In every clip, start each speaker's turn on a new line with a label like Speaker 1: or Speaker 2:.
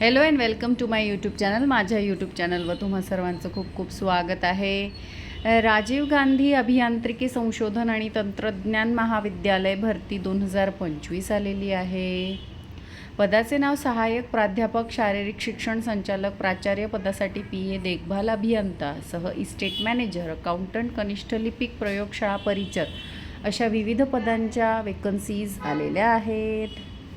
Speaker 1: Hello and welcome to my YouTube channel माझ्या YouTube चॅनलवर तुम्हा सर्वांचं खूप खूप स्वागत आहे. राजीव गांधी अभियांत्रिकी संशोधन आणि तंत्रज्ञान महाविद्यालय भरती दोन हजार पंचवीस आलेली आहे. पदाचे नाव सहाय्यक प्राध्यापक शारीरिक शिक्षण संचालक प्राचार्य पदासाठी पी ए देखभाल अभियंता सह इस्टेट मॅनेजर अकाउंटंट कनिष्ठ लिपिक प्रयोगशाळा परिचर अशा विविध पदांच्या वेकन्सीज आलेल्या आहेत.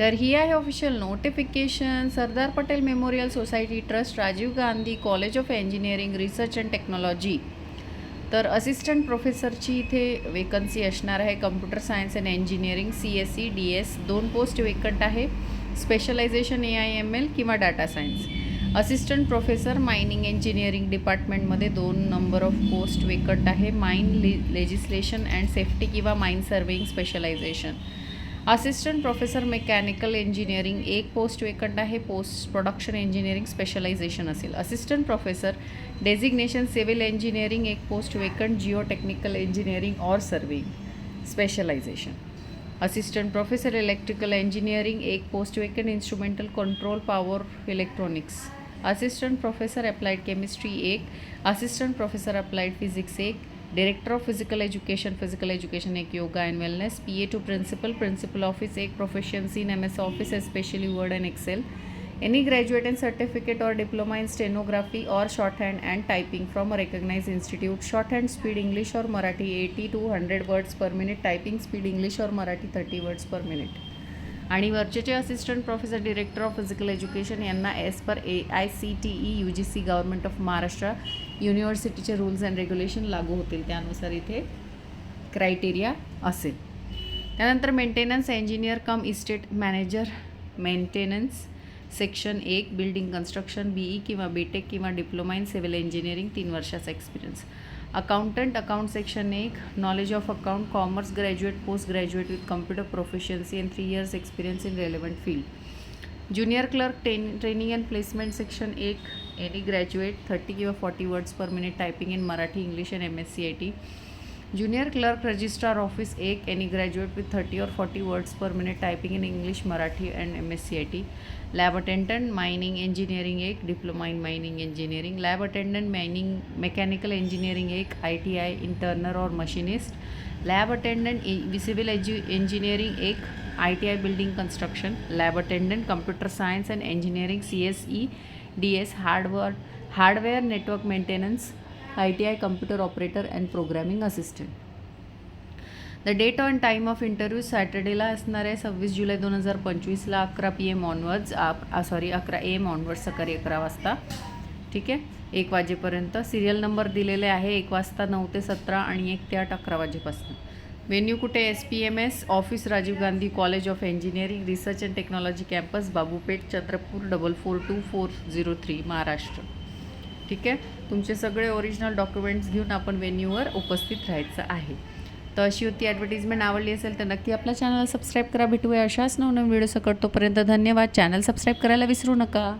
Speaker 1: तर ही आहे official notification Sardar Patel memorial society trust Rajiv Gandhi college of engineering research and technology तर असिस्टंट प्रोफेसरची इथे वेकन्सी असणार आहे. Computer science and engineering C S C D S दोन पोस्ट वेकंट आहे. Specialisation A I M L किंवा data science assistant professor mining engineering डिपार्टमेंटमध्ये दोन नंबर ऑफ पोस्ट वेकंट आहे. माइन ले लेजिस्लेशन अँड सेफ्टी किंवा mine surveying specialisation assistant professor mechanical engineering एक post vacant आहे पोस्ट प्रोडक्शन इंजिनिअरिंग स्पेशलायझेशन असेल. Assistant professor designation civil engineering एक post vacant geotechnical engineering or surveying specialisation assistant professor electrical engineering एक post vacant instrumental control power electronics assistant professor applied chemistry एक assistant professor applied physics एक director of physical education physical education एक yoga and wellness P A to principal principal office एक proficiency in M S office especially word and excel any graduate and certificate or diploma in stenography or shorthand and typing from a recognized institute shorthand speed english or marathi 80 to 100 words per minute typing speed english or marathi 30 words per minute आणि वरचेचे assistant professor director of physical education यांना age per A I C T E U G C government of Maharashtra युनिव्हर्सिटीचे rules and regulation लागू होतील त्यानुसार इथे criteria असेल. त्यानंतर maintenance engineer cum estate manager maintenance section एक building construction B E किंवा B tech किंवा डिप्लोमा इन सिव्हिल इंजिनिअरिंग तीन वर्षाचा एक्सपिरियन्स अकाउंटंट अकाउंट सेक्शन एक knowledge of account commerce graduate post graduate with computer proficiency and three years experience in relevant field junior clerk ten training and placement section एक any graduate thirty किंवा forty words per minute typing in Marathi English and M S C I T junior clerk registrar office 1 any graduate with 30 or 40 words per minute typing in english marathi and mscat lab attendant mining engineering 1 diploma in mining engineering. Lab attendant mining mechanical engineering 1 iti interner or machinist. Lab attendant civil engineering 1 iti building construction. Lab attendant computer science and engineering cse ds hardware hardware network maintenance. I T I computer operator and programming assistant the date on time of interview सॅटर्डेला असणार आहे सव्वीस जुलै दोन हजार पंचवीसला. अकरा P M onwards sorry अकरा A M onwards सकाळी अकरा वाजता. ठीक आहे? एक वाजेपर्यंत. सिरियल नंबर दिलेले आहे एक वाजता नऊ ते सतरा आणि एक ते आठ अकरा वाजेपासून. वेन्यू कुठे? S P M S office Rajiv Gandhi college of engineering research and technology campus Babupeth Chandrapur double four two four zero three Maharashtra. ठीक आहे? तुमचे सगळे ओरिजिनल डॉक्युमेंट्स घेऊन आपण वेन्यूवर उपस्थित राहायचं आहे. तर अशी होती ॲडव्हर्टिजमेंट आवडली असेल तर नक्की आपल्या चॅनलला सबस्क्राईब करा. भेटूया अशाच नवनवीन व्हिडिओ सकट तोपर्यंत धन्यवाद. चॅनल सबस्क्राईब करायला विसरू नका.